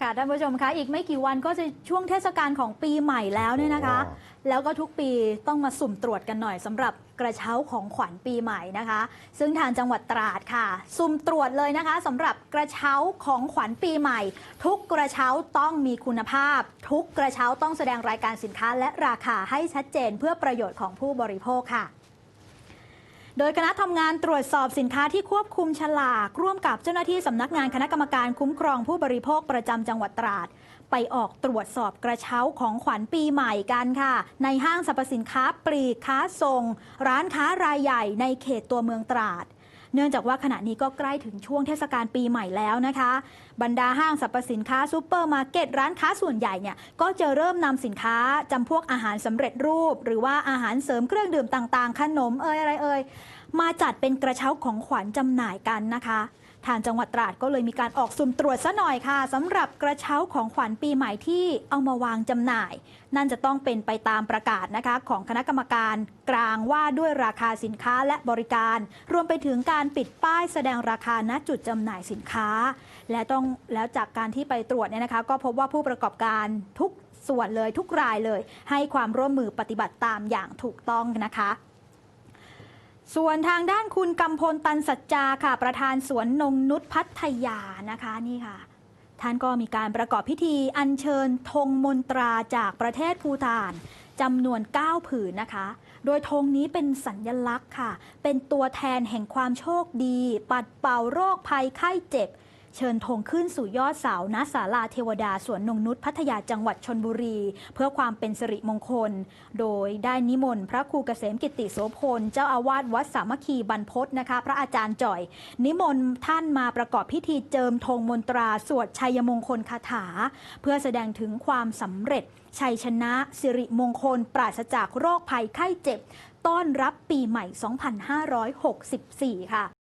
ค่ะท่านผู้ชมคะอีกไม่กี่วันก็จะช่วงเทศกาลของปีใหม่แล้วเนี่ยนะคะอ๋อแล้วก็ทุกปีต้องมาสุ่มตรวจกันหน่อยสำหรับกระเช้าของขวัญปีใหม่นะคะ ซึ่งทางจังหวัดตราดค่ะ สุ่มตรวจเลยนะคะสำหรับกระเช้าของขวัญปีใหม่ ทุกกระเช้าต้องมีคุณภาพ ทุกกระเช้าต้องแสดงรายการสินค้าและราคาให้ชัดเจนเพื่อประโยชน์ของผู้บริโภคค่ะ โดยคณะทำงานตรวจสอบสินค้าที่ควบคุมฉลาก ร่วมกับเจ้าหน้าที่สำนักงานคณะกรรมการคุ้มครองผู้บริโภคประจำจังหวัดตราด ไปออกตรวจสอบกระเช้าของขวัญปีใหม่กันค่ะ ในห้างสรรพสินค้าปลีกค้าส่ง ร้านค้ารายใหญ่ในเขตตัวเมืองตราด เนื่องจากว่าขณะนี้ก็ใกล้ถึงช่วงเทศกาลปีใหม่แล้วนะคะ บรรดาห้างสรรพสินค้าซูเปอร์มาร์เก็ตร้านค้าส่วนใหญ่เนี่ยก็จะเริ่มนำสินค้าจำพวกอาหารสำเร็จรูป หรือว่าอาหารเสริมเครื่องดื่มต่างๆ ขนมเอ่ยอะไรเอ่ยมาจัดเป็นกระเช้าของขวัญจำหน่ายกันนะคะ ทางจังหวัดตราดก็เลยมีการออกสุ่มตรวจซะหน่อยค่ะสำหรับกระเช้าของขวัญปีใหม่ที่เอามาวางจำหน่าย นั่นจะต้องเป็นไปตามประกาศนะคะของคณะกรรมการกลางว่าด้วยราคาสินค้าและบริการ รวมไปถึงการปิดป้ายแสดงราคาณจุดจำหน่ายสินค้า และต้องแล้วจากการที่ไปตรวจเนี่ยนะคะ ก็พบว่าผู้ประกอบการทุกส่วนเลยทุกรายเลย ให้ความร่วมมือปฏิบัติตามอย่างถูกต้องนะคะ ส่วนทางด้านคุณกำพลตันสัจจาค่ะ ประธานสวนนงนุษพัทยานะคะนี่ค่ะ ท่านก็มีการประกอบพิธีอัญเชิญธงมนตราจากประเทศภูฏานจำนวน 9 ผืนนะคะ โดยธงนี้เป็นสัญญลักษณ์ค่ะ เป็นตัวแทนแห่งความโชคดี ปัดเป่าโรคภัยไข้เจ็บ เชิญธงขึ้นสู่ยอดเสาณศาลาเทวดาสวนนงนุษพัทยาจังหวัดชนบุรี เพื่อความเป็นสิริมงคล โดยได้นิมนต์พระครูเกษมกิติโสพล เจ้าอาวาสวัดสามัคคีบรรพตนะคะ พระอาจารย์จ่อย นิมนต์ท่านมาประกอบพิธีเจิมธงมนตราสวดชัยมงคลคาถา เพื่อแสดงถึงความสำเร็จ ชัยชนะสิริมงคล ปราศจากโรคภัยไข้เจ็บ ต้อนรับปีใหม่ 2564 ค่ะ